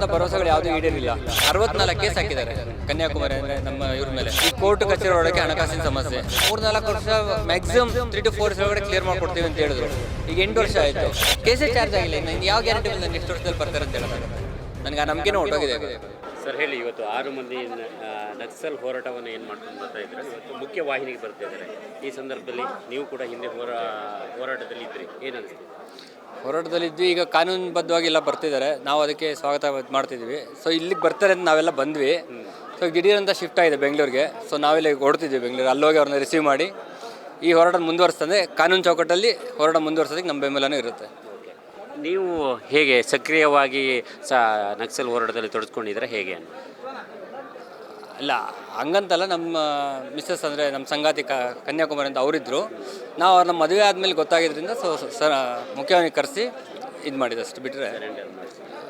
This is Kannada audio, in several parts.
ಕೊಟ್ಟಂತ ಭರವಸೆಗಳು ಯಾವುದು ಈಡೇರಿಲ್ಲ. ಅರವತ್ನಾಲ್ಕು ಕೇಸ್ ಹಾಕಿದ್ದಾರೆ ಕನ್ಯಾಕುಮಾರಿ ಅಂದ್ರೆ ನಮ್ಮ ಇವ್ರ ಮೇಲೆ. ಈ ಕೋರ್ಟ್ ಕಚೇರಿ ಒಳಗೆ ಹಣಕಾಸಿನ ಸಮಸ್ಯೆ. ಮೂರ್ನಾಲ್ಕು ವರ್ಷ ಮ್ಯಾಕ್ಸಿಮಮ್ ತ್ರೀ ಟು ಫೋರ್ ಒಳಗಡೆ ಕ್ಲಿಯರ್ ಮಾಡ್ಕೊಡ್ತೀವಿ ಅಂತ ಹೇಳಿದ್ರು. ಈಗ ಎಂಟು ವರ್ಷ ಆಯ್ತು. ಕೇಸೇ ಚಾರ್ಜ್ ಆಗಿಲ್ಲ. ಇನ್ನು ಯಾವ ಗ್ಯಾರಂಟಿ ಬಂದ ನೆಕ್ಸ್ಟ್ ವರ್ಷದಲ್ಲಿ ಬರ್ತಾರೆ ಅಂತ ಹೇಳಿದ್ರೆ ನನಗೆ ಆ ನಂಬಿಕೆನೂ ಹೊಟ್ಟೋಗಿದೆ. ಸರ್, ಹೇಳಿ, ಇವತ್ತು ಆರು ಮಂದಿ ನಕ್ಸಲ್ ಹೋರಾಟವನ್ನು ಏನು ಮಾಡ್ಕೊಂಡು ಬರ್ತಾ ಇದ್ದಾರೆ? ಇವತ್ತು ಮುಖ್ಯ ವಾಹಿನಿಗೆ ಬರ್ತಾ ಇದ್ದಾರೆ. ಈ ಸಂದರ್ಭದಲ್ಲಿ ನೀವು ಕೂಡ ಹಿಂದೆ ಹೋರಾ, ಹೋರಾಟದಲ್ಲಿ ಇದ್ರಿ. ಅನಿಸ್ತು ಹೋರಾಟದಲ್ಲಿದ್ವಿ ಈಗ ಕಾನೂನುಬದ್ಧವಾಗಿ ಎಲ್ಲ ಬರ್ತಿದ್ದಾರೆ ನಾವು ಅದಕ್ಕೆ ಸ್ವಾಗತ ಮಾಡ್ತಿದ್ವಿ ಸೊ ಇಲ್ಲಿಗೆ ಬರ್ತಾರೆ ಅಂತ ನಾವೆಲ್ಲ ಬಂದ್ವಿ. ಸೊ ದಿಢೀರಂತ ಶಿಫ್ಟ್ ಆಗಿದೆ ಬೆಂಗಳೂರಿಗೆ. ಸೊ ನಾವೆಲ್ಲ ಈಗ ಹೊಡ್ತಿದ್ವಿ ಬೆಂಗಳೂರು ಅಲ್ಲೋಗಿ ಅವ್ರನ್ನ ರಿಸೀವ್ ಮಾಡಿ. ಈ ಹೋರಾಟ ಮುಂದುವರಿಸ್ತಂದರೆ ಕಾನೂನು ಚೌಕಟ್ಟಲ್ಲಿ ಹೋರಾಟ ಮುಂದುವರ್ಸೋದಕ್ಕೆ ನಮ್ಮ ಬೆಂಬಲನೂ ಇರುತ್ತೆ. ನೀವು ಹೇಗೆ ಸಕ್ರಿಯವಾಗಿ ಸ ನಕ್ಸಲ್ ಹೋರಾಟದಲ್ಲಿ ತೊಡಸ್ಕೊಂಡಿದ್ರೆ ಹೇಗೆ ಅಲ್ಲ ಹಂಗಂತಲ್ಲ ನಮ್ಮ ಮಿಸ್ಸಸ್ ಅಂದರೆ ನಮ್ಮ ಸಂಗಾತಿ ಕ ಕನ್ಯಾಕುಮಾರಿ ಅಂತ ಅವರಿದ್ದರು ನಾವು ಅವ್ರನ್ನ ಮದುವೆ ಆದಮೇಲೆ ಗೊತ್ತಾಗಿದ್ದರಿಂದ ಸೊ ಸರ್ ಮುಖ್ಯವಾಗಿ ಕರೆಸಿ ಇದು ಮಾಡಿದ್ದು ಅಷ್ಟು. ಬಿಟ್ಟರೆ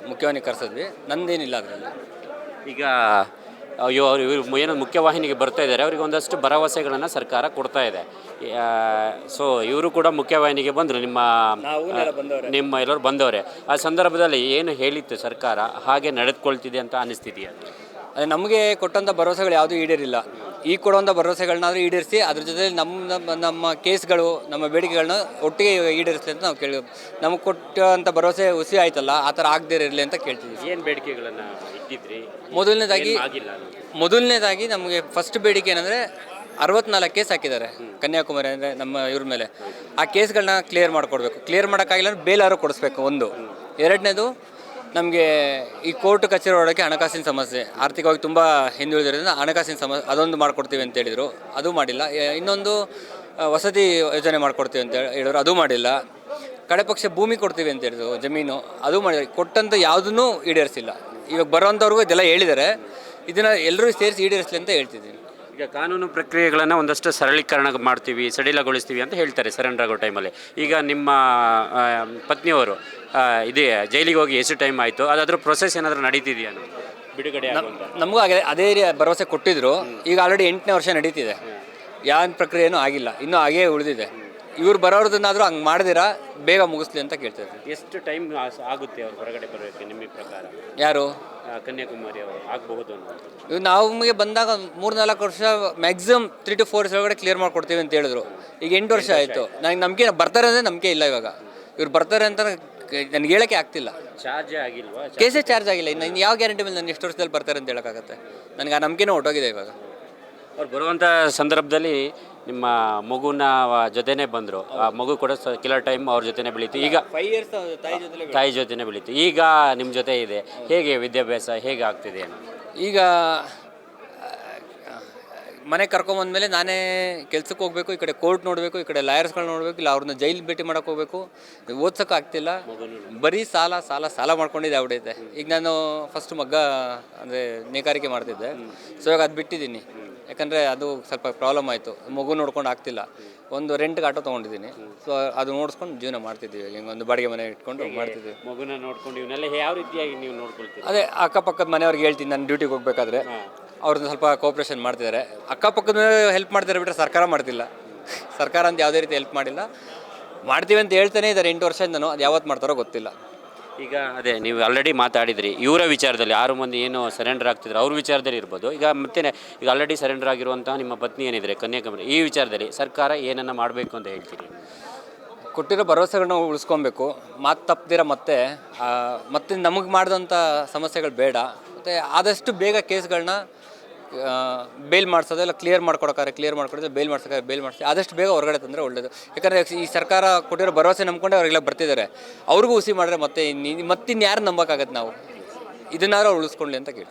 ಮುಖ್ಯವಾಗಿ ಕರೆಸಿದ್ವಿ. ನಂದೇನಿಲ್ಲ ಅದರಲ್ಲಿ. ಈಗ ಇವರು ಏನು ಮುಖ್ಯವಾಹಿನಿಗೆ ಬರ್ತಾ ಇದ್ದಾರೆ. ಅವರಿಗೆ ಒಂದಷ್ಟು ಭರವಸೆಗಳನ್ನು ಸರ್ಕಾರ ಕೊಡ್ತಾ ಇದೆ. ಸೊ ಇವರು ಕೂಡ ಮುಖ್ಯವಾಹಿನಿಗೆ ಬಂದರು. ನಿಮ್ಮ ನಿಮ್ಮ ಎಲ್ಲರೂ ಬಂದವರೇ. ಆ ಸಂದರ್ಭದಲ್ಲಿ ಏನು ಹೇಳಿತ್ತು ಸರ್ಕಾರ? ಹಾಗೆ ನಡೆದುಕೊಳ್ತಿದೆ ಅಂತ ಅನಿಸ್ತಿದೆಯಾ? ಅದೇ ನಮಗೆ ಕೊಟ್ಟಂಥ ಭರವಸೆಗಳು ಯಾವುದೂ ಈಡೇರಿಲ್ಲ. ಈ ಕೊಡುವಂಥ ಭರವಸೆಗಳನ್ನಾದರೂ ಈಡೇರಿಸಿ ಅದ್ರ ಜೊತೆ ನಮ್ಮ ನಮ್ಮ ನಮ್ಮ ಕೇಸ್ಗಳು ನಮ್ಮ ಬೇಡಿಕೆಗಳನ್ನ ಒಟ್ಟಿಗೆ ಈಡೇರಿಸಲಿ ಅಂತ ನಾವು ಕೇಳಿ ನಮಗೆ ಕೊಟ್ಟಂಥ ಭರವಸೆ ಹುಸಿ ಆಯ್ತಲ್ಲ ಆ ಥರ ಆಗದೇ ಇರಲಿ ಅಂತ ಕೇಳ್ತಿದ್ದೀವಿ ಏನು ಬೇಡಿಕೆಗಳನ್ನು ಇಟ್ಟಿದ್ರಿ ಮೊದಲನೇದಾಗಿ ಏನ್ ಆಗಿಲ್ಲ ಅನ್ನೋದು. ಮೊದಲನೇದಾಗಿ ನಮಗೆ ಫಸ್ಟ್ ಬೇಡಿಕೆ ಏನಂದರೆ ಅರವತ್ನಾಲ್ಕು ಕೇಸ್ ಹಾಕಿದ್ದಾರೆ ಕನ್ಯಾಕುಮಾರಿ ಅಂದರೆ ನಮ್ಮ ಇವ್ರ ಮೇಲೆ. ಆ ಕೇಸ್ಗಳನ್ನ ಕ್ಲಿಯರ್ ಮಾಡಿಕೊಡ್ಬೇಕು. ಕ್ಲಿಯರ್ ಮಾಡೋಕ್ಕಾಗಿಲ್ಲ ಅಂದ್ರೆ ಬೇಲಾರು ಕೊಡಿಸ್ಬೇಕು ಒಂದು. ಎರಡನೇದು ನಮಗೆ ಈ ಕೋರ್ಟ್ ಕಚೇರಿ ಒಳಗೆ ಹಣಕಾಸಿನ ಸಮಸ್ಯೆ. ಆರ್ಥಿಕವಾಗಿ ತುಂಬ ಹಿಂದುಳಿದಿರೋದ್ರಿಂದ ಹಣಕಾಸಿನ ಸಮಸ್ಯೆ ಅದೊಂದು ಮಾಡಿಕೊಡ್ತೀವಿ ಅಂತ ಹೇಳಿದರು. ಅದು ಮಾಡಿಲ್ಲ. ಎ- ಇನ್ನೊಂದು ಆ, ವಸತಿ ಯೋಜನೆ ಮಾಡಿಕೊಡ್ತೀವಿ ಅಂತ ಹೇಳಿ- ಹೇಳಿದ್ರು. ಅದು ಮಾಡಿಲ್ಲ. ಕಡೆ ಪಕ್ಷ ಭೂಮಿ ಕೊಡ್ತೀವಿ ಅಂತ ಹೇಳಿದ್ರು ಜಮೀನು. ಅದು ಮಾಡಿದ್ರು ಕೊಟ್ಟಂತ ಯಾವುದನ್ನೂ ಈಡೇರಿಸಿಲ್ಲ. ಇವಾಗ ಬರೋಂಥವ್ರಿಗೂ ಇದೆಲ್ಲ ಹೇಳಿದ್ದಾರೆ. ಇದನ್ನು ಎಲ್ಲರೂ ಸೇರಿಸಿ ಈಡೇರಿಸಲಿ ಅಂತ ಹೇಳ್ತಿದ್ದೀನಿ. ಈಗ ಕಾನೂನು ಪ್ರಕ್ರಿಯೆಗಳನ್ನು ಒಂದಷ್ಟು ಸರಳೀಕರಣ ಮಾಡ್ತೀವಿ ಸಡಿಲಗೊಳಿಸ್ತೀವಿ ಅಂತ ಹೇಳ್ತಾರೆ ಸರೆಂಡರ್ ಆಗೋ ಟೈಮಲ್ಲಿ. ಈಗ ನಿಮ್ಮ ಆ, ಪತ್ನಿಯವರು ಆ, ಇದೇ ಜೈಲಿಗೆ ಹೋಗಿ ಎಷ್ಟು ಟೈಮ್ ಆಯಿತು. ಅದಾದ್ರೂ ಪ್ರೊಸೆಸ್ ಏನಾದರೂ ನಡೀತಿದೆಯಾ? ಬಿಡುಗಡೆ ನಮಗೂ ಹಾಗೆ ಅದೇ ರೀ ಭರವಸೆ ಕೊಟ್ಟಿದ್ರು. ಈಗ ಆಲ್ರೆಡಿ ಎಂಟನೇ ವರ್ಷ ನಡೀತಿದೆ. ಯಾವ ಪ್ರಕ್ರಿಯೆನೂ ಆಗಿಲ್ಲ. ಇನ್ನೂ ಹಾಗೇ ಉಳಿದಿದೆ. ಇವ್ರು ಬರೋರ್ದನ್ನಾದರೂ ಹಂಗೆ ಮಾಡಿದಿರಾ? ಬೇಗ ಮುಗಿಸ್ಲಿ ಅಂತ ಕೇಳ್ತಿದ್ದೆ ಎಷ್ಟು ಟೈಮ್ ಆಗುತ್ತೆ ಅವ್ರು ಹೊರಗಡೆ ಬರೋಕ್ಕೆ ನಿಮ್ಮ ಪ್ರಕಾರ? ಯಾರು? ಕನ್ಯಾಕುಮಾರಿ ಅವರು ಆಗಬಹುದು ಅನ್ನೋದು ನಮಗೆ ಬಂದಾಗ ಮೂರು ನಾಲ್ಕು ವರ್ಷ ಮ್ಯಾಕ್ಸಿಮಮ್ ತ್ರೀ ಟು ಫೋರ್ ಒಳಗಡೆ ಕ್ಲಿಯರ್ ಮಾಡ್ಕೊಡ್ತೀವಿ ಅಂತ ಹೇಳಿದ್ರು. ಈಗ ಎಂಟು ವರ್ಷ ಆಯಿತು. ನನಗೆ ನಂಬಿಕೆ ಬರ್ತಾರೆ ಅಂದರೆ ನಂಬಿಕೆ ಇಲ್ಲ ಇವಾಗ. ಇವ್ರು ಬರ್ತಾರೆ ಅಂತ ನನಗೆ ಹೇಳೋಕ್ಕೆ ಆಗ್ತಿಲ್ಲ. ಚಾರ್ಜ್ ಆಗಿಲ್ವಾ? ಕೇಸೇ ಚಾರ್ಜ್ ಆಗಿಲ್ಲ. ಇನ್ನು ಇನ್ನು ಯಾವ ಗ್ಯಾರಂಟಿ ಮೇಲೆ ನಾನು ಎಷ್ಟು ವರ್ಷದಲ್ಲಿ ಬರ್ತಾರೆ ಅಂತ ಹೇಳೋಕ್ಕಾಗತ್ತೆ? ನನಗೆ ಆ ನಂಬಿಕೆನೂ ಹೊಟ್ಟೋಗಿದೆ ಇವಾಗ. ಅವ್ರು ಬರುವಂಥ ಸಂದರ್ಭದಲ್ಲಿ ನಿಮ್ಮ ಮಗುನ ಜೊತೆನೇ ಬಂದರು. ಆ ಮಗು ಕೂಡ ಕೆಲವು ಟೈಮ್ ಅವ್ರ ಜೊತೆನೇ ಬೆಳೀತು. ಈಗ ಫೈವ್ ಇಯರ್ಸ್ ತಾಯಿ ಜೊತೆ ತಾಯಿ ಜೊತೆನೇ ಬೆಳೀತು. ಈಗ ನಿಮ್ಮ ಜೊತೆ ಇದೆ. ಹೇಗೆ ವಿದ್ಯಾಭ್ಯಾಸ ಹೇಗೆ ಆಗ್ತಿದೆ ಏನು ಈಗ ಮನೆ ಕರ್ಕೊಂಬಂದ್ಮೇಲೆ ನಾನೇ ಕೆಲ್ಸಕ್ಕೆ ಹೋಗಬೇಕು ಈ ಕಡೆ ಕೋರ್ಟ್ ನೋಡಬೇಕು ಈ ಕಡೆ ಲಾಯರ್ಸ್ಗಳು ನೋಡಬೇಕು ಇಲ್ಲ ಅವ್ರನ್ನ ಜೈಲ್ ಭೇಟಿ ಮಾಡೋಕೆ ಹೋಗಬೇಕು. ಓದ್ಸೋಕೆ ಆಗ್ತಿಲ್ಲ. ಬರೀ ಸಾಲ ಸಾಲ ಸಾಲ ಮಾಡ್ಕೊಂಡಿದ್ದೆ ಅವಡೈತೆ ಈಗ ನಾನು ಫಸ್ಟ್ ಮಗ್ಗ ಅಂದರೆ ನೇಕಾರಿಕೆ ಮಾಡ್ತಿದ್ದೆ. ಸೊ ಇವಾಗ ಅದು ಬಿಟ್ಟಿದ್ದೀನಿ. ಯಾಕಂದರೆ ಅದು ಸ್ವಲ್ಪ ಪ್ರಾಬ್ಲಮ್ ಆಯಿತು. ಮಗು ನೋಡ್ಕೊಂಡು ಆಗ್ತಿಲ್ಲ. ಒಂದು ರೆಂಟ್ಗೆ ಆಟೋ ತೊಗೊಂಡಿದ್ದೀನಿ. ಸೊ ಅದು ನೋಡಿಸ್ಕೊಂಡು ಜೀವನ ಮಾಡ್ತಿದ್ದೀವಿ. ಹಿಂಗೆ ಒಂದು ಬಾಡಿಗೆ ಮನೆ ಇಟ್ಕೊಂಡು ಮಾಡ್ತಿದ್ದೀವಿ. ಮಗುನ ನೋಡ್ಕೊಂಡು ಇವನ್ನೆಲ್ಲ ಯಾವ ರೀತಿಯಾಗಿ ನೀವು ನೋಡ್ಕೊಳ್ತೀವಿ ಅದೇ ಅಕ್ಕಪಕ್ಕದ ಮನೆಯವ್ರಿಗೆ ಹೇಳ್ತೀನಿ ನಾನು ಡ್ಯೂಟಿಗೆ ಹೋಗ್ಬೇಕಾದ್ರೆ. ಅವ್ರದ್ದು ಸ್ವಲ್ಪ ಕೋಪ್ರೇಷನ್ ಮಾಡ್ತಿದ್ದಾರೆ. ಅಕ್ಕಪಕ್ಕದ ಹೆಲ್ಪ್ ಮಾಡ್ತಾರೆ ಬಿಟ್ಟರೆ ಸರ್ಕಾರ ಮಾಡ್ತಿಲ್ಲ. ಸರ್ಕಾರ ಅಂತ ಯಾವುದೇ ರೀತಿ ಹೆಲ್ಪ್ ಮಾಡಿಲ್ಲ. ಮಾಡ್ತೀವಿ ಅಂತ ಹೇಳ್ತಾನೆ ಇದ್ದಾರೆ ಎಂಟು ವರ್ಷದಿಂದನೂ. ಅದು ಯಾವತ್ತು ಮಾಡ್ತಾರೋ ಗೊತ್ತಿಲ್ಲ. ಈಗ ಅದೇ ನೀವು ಆಲ್ರೆಡಿ ಮಾತಾಡಿದ್ರಿ, ಇವರ ವಿಚಾರದಲ್ಲಿ ಆರು ಮಂದಿ ಏನು ಸರೆಂಡರ್ ಆಗ್ತಿದ್ರು ಅವ್ರ ವಿಚಾರದಲ್ಲಿ ಇರ್ಬೋದು. ಈಗ ಮತ್ತೆ ಈಗ ಆಲ್ರೆಡಿ ಸರೆಂಡರ್ ಆಗಿರುವಂತಹ ನಿಮ್ಮ ಪತ್ನಿ ಏನಿದ್ರೆ, ಕನ್ಯಾಕುಮಾರಿ, ಈ ವಿಚಾರದಲ್ಲಿ ಸರ್ಕಾರ ಏನನ್ನ ಮಾಡಬೇಕು ಅಂತ ಹೇಳ್ತೀರಿ? ಕೊಟ್ಟಿರೋ ಭರವಸೆಗಳನ್ನ ಉಳಿಸ್ಕೊಬೇಕು. ಮಾತು ತಪ್ಪದಿರ ಮತ್ತೆ ಮತ್ತೆ ನಮಗೆ ಮಾಡಿದಂಥ ಸಮಸ್ಯೆಗಳು ಬೇಡ. ಮತ್ತು ಆದಷ್ಟು ಬೇಗ ಕೇಸ್ಗಳನ್ನ ಬೇಲ್ ಮಾಡಿಸೋದು ಇಲ್ಲ ಕ್ಲಿಯರ್ ಮಾಡ್ಕೊಡೋಕ್ಕಾರೆ ಕ್ಲಿಯರ್ ಮಾಡ್ಕೊಡೋದು ಬೇಲ್ ಮಾಡ್ಸೋಕೆ ಬೇಲ್ ಮಾಡಿಸಿ. ಆದಷ್ಟು ಬೇಗ ಹೊರಗಡೆ ತಂದರೆ ಒಳ್ಳೇದು. ಯಾಕಂದರೆ ಈ ಸರ್ಕಾರ ಕೊಟ್ಟಿರೋ ಭರವಸೆ ನಂಬ್ಕೊಂಡೆ ಅವರೆಲ್ಲ ಬರ್ತಿದ್ದಾರೆ. ಅವ್ರಿಗೂ ಹುಸಿ ಮಾಡಿದ್ರೆ ಮತ್ತೆ ಇನ್ನು ಮತ್ತಿನ್ಯಾರು ನಂಬೋಕ್ಕಾಗತ್ತೆ ನಾವು. ಇದನ್ನಾರು ಅವ್ರು ಉಳಿಸ್ಕೊಳ್ಳಿ ಅಂತ ಕೇಳಿ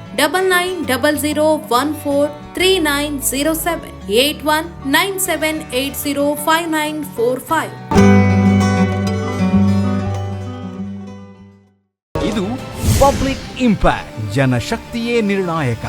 double nine double zero one four three nine zero seven eight one nine seven eight zero five nine four five ಇದು ಪಬ್ಲಿಕ್ ಇಂಪ್ಯಾಕ್ಟ್, ಜನಶಕ್ತಿಯೇ ನಿರ್ಣಾಯಕ.